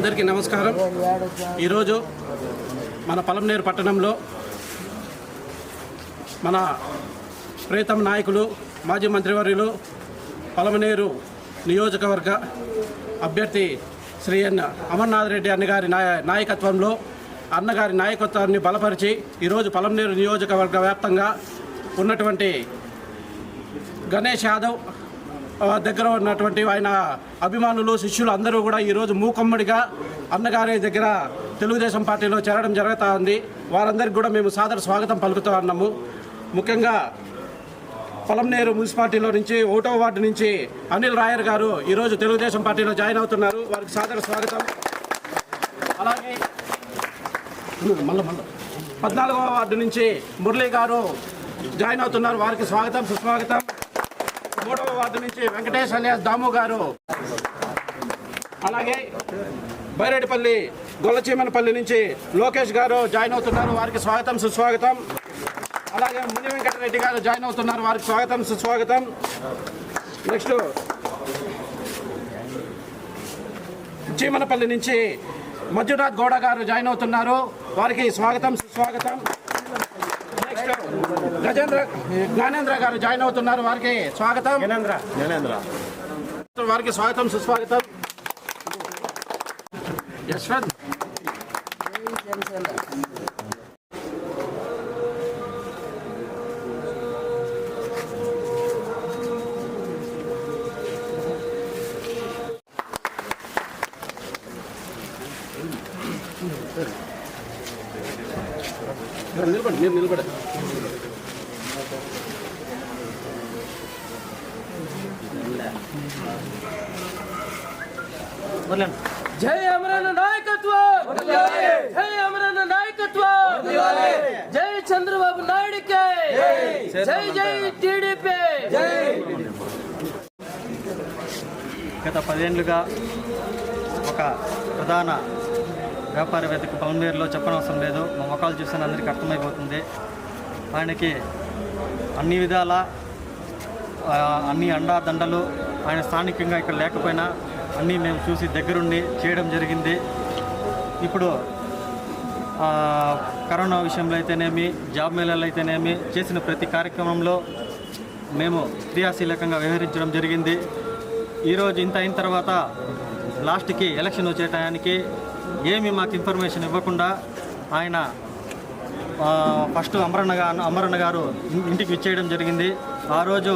అందరికీ నమస్కారం. ఈరోజు మన పలంనేరు పట్టణంలో మన ప్రీతం నాయకులు మాజీ మంత్రివర్యులు పలమనేరు నియోజకవర్గ అభ్యర్థి శ్రీ ఎన్ అమర్నాథ్ రెడ్డి అన్నగారి నాయ నాయకత్వంలో అన్నగారి నాయకత్వాన్ని బలపరిచి ఈరోజు పలమనేరు నియోజకవర్గ వ్యాప్తంగా ఉన్నటువంటి గణేష్ యాదవ్ దగ్గర ఉన్నటువంటి ఆయన అభిమానులు శిష్యులు అందరూ కూడా ఈరోజు మూకమ్మడిగా అన్నగారి దగ్గర తెలుగుదేశం పార్టీలో చేరడం జరుగుతూ ఉంది. వారందరికీ కూడా మేము సాదర స్వాగతం పలుకుతూ ఉన్నాము. ముఖ్యంగా పొలంనేరు మున్సిపాలిటీలో నుంచి ఒకటో వార్డు నుంచి అనిల్ రాయర్ గారు ఈరోజు తెలుగుదేశం పార్టీలో జాయిన్ అవుతున్నారు. వారికి సాదర స్వాగతం. అలాగే మళ్ళీ మళ్ళీ. పద్నాలుగవ వార్డు నుంచి మురళీ గారు జాయిన్ అవుతున్నారు. వారికి స్వాగతం సుస్వాగతం. మూడవ వార్డు నుంచి వెంకటేష్ అలియాస్ దాము గారు. అలాగే బైరెడ్డిపల్లి గొల్లచీమనపల్లి నుంచి లోకేష్ గారు జాయిన్ అవుతున్నారు వారికి స్వాగతం సుస్వాగతం. అలాగే ముని వెంకటరెడ్డి గారు జాయిన్ అవుతున్నారు వారికి స్వాగతం సుస్వాగతం. నెక్స్ట్ చీమనపల్లి నుంచి మంజునాథ్ గౌడ గారు జాయిన్ అవుతున్నారు వారికి స్వాగతం సుస్వాగతం. నెక్స్ట్ గజేంద్ర జ్ఞానేంద్ర గారు జాయిన్ అవుతున్నారు వారికి స్వాగతం. జ్ఞానేంద్ర. వారికి స్వాగతం సుస్వాగతం. యశ్వంత్. నిలబడి మీరు నిలబడి. జై అమరన్న నాయకత్వం! జై అమరన్న నాయకత్వం! జై చంద్రబాబు నాయుడుకే! జై. జై టీడీపీ! గత పదేళ్ళుగా ఒక ప్రధాన వ్యాపారవేత్తకు పల్మేరులో చెప్పనవసరం లేదు. మా మొక్కలు చూస్తే అందరికీ అర్థమైపోతుంది. ఆయనకి అన్ని విధాల అన్ని అండాదండలు ఆయన స్థానికంగా ఇక్కడ లేకపోయినా అన్నీ మేము చూసి దగ్గరుండి చేయడం జరిగింది. ఇప్పుడు కరోనా విషయంలో అయితేనేమి జాబ్ మేళాలు అయితేనేమి చేసిన ప్రతి కార్యక్రమంలో మేము క్రియాశీలకంగా వ్యవహరించడం జరిగింది. ఈరోజు ఇంత అయిన తర్వాత లాస్ట్కి ఎలక్షన్ వచ్చే టయానికి ఏమి మాకు ఇన్ఫర్మేషన్ ఇవ్వకుండా ఆయన ఫస్ట్ అమరన్న గారు అమరన్న గారు ఇంటికి విచ్చేయడం జరిగింది. ఆ రోజు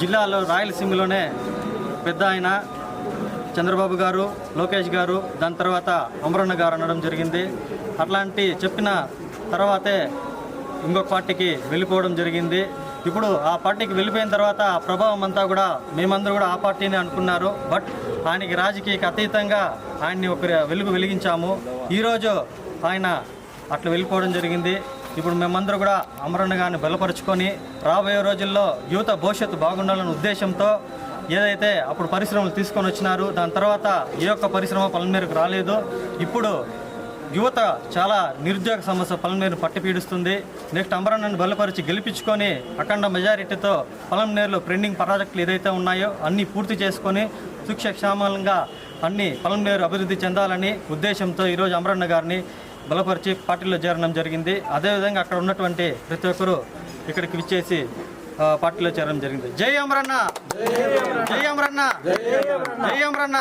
జిల్లాలో రాయలసీమలోనే పెద్ద ఆయన చంద్రబాబు గారు లోకేష్ గారు దాని తర్వాత అమరన్న గారు అనడం జరిగింది. అట్లాంటి చెప్పిన తర్వాతే ఇంకొక పార్టీకి వెళ్ళిపోవడం జరిగింది. ఇప్పుడు ఆ పార్టీకి వెళ్ళిపోయిన తర్వాత ఆ ప్రభావం అంతా కూడా మేమందరూ కూడా ఆ పార్టీని అనుకున్నారు. బట్ ఆయనకి రాజకీయకి అతీతంగా ఆయన్ని ఒక వెలుగు వెలిగించాము. ఈరోజు ఆయన అట్లా వెళ్ళిపోవడం జరిగింది. ఇప్పుడు మేమందరూ కూడా అమరణగాన్ని బలపరుచుకొని రాబోయే రోజుల్లో యువత భవిష్యత్తు బాగుండాలనే ఉద్దేశంతో ఏదైతే అప్పుడు పరిశ్రమలు తీసుకొని వచ్చినారు దాని తర్వాత ఏ ఒక్క పరిశ్రమ పలమేరకు రాలేదు. ఇప్పుడు యువత చాలా నిరుద్యోగ సమస్య పలమనేరు పట్టిపీడుస్తుంది. నెక్స్ట్ అంబరాన్ని బలపరిచి గెలిపించుకొని అఖండ మెజారిటీతో పలమనేరులో పెండింగ్ ప్రాజెక్టులు ఏదైతే ఉన్నాయో అన్నీ పూర్తి చేసుకొని సుక్షక్షేమంగా అన్ని పలమనేరు అభివృద్ధి చెందాలని ఉద్దేశంతో ఈరోజు అమరన్న గారిని బలపరిచి పార్టీలో చేరడం జరిగింది. అదేవిధంగా అక్కడ ఉన్నటువంటి ప్రతి ఒక్కరూ ఇక్కడికి విచ్చేసి పార్టీలో చేరడం జరిగింది. జై అమరన్న జై అమరన్న జై అమరన్న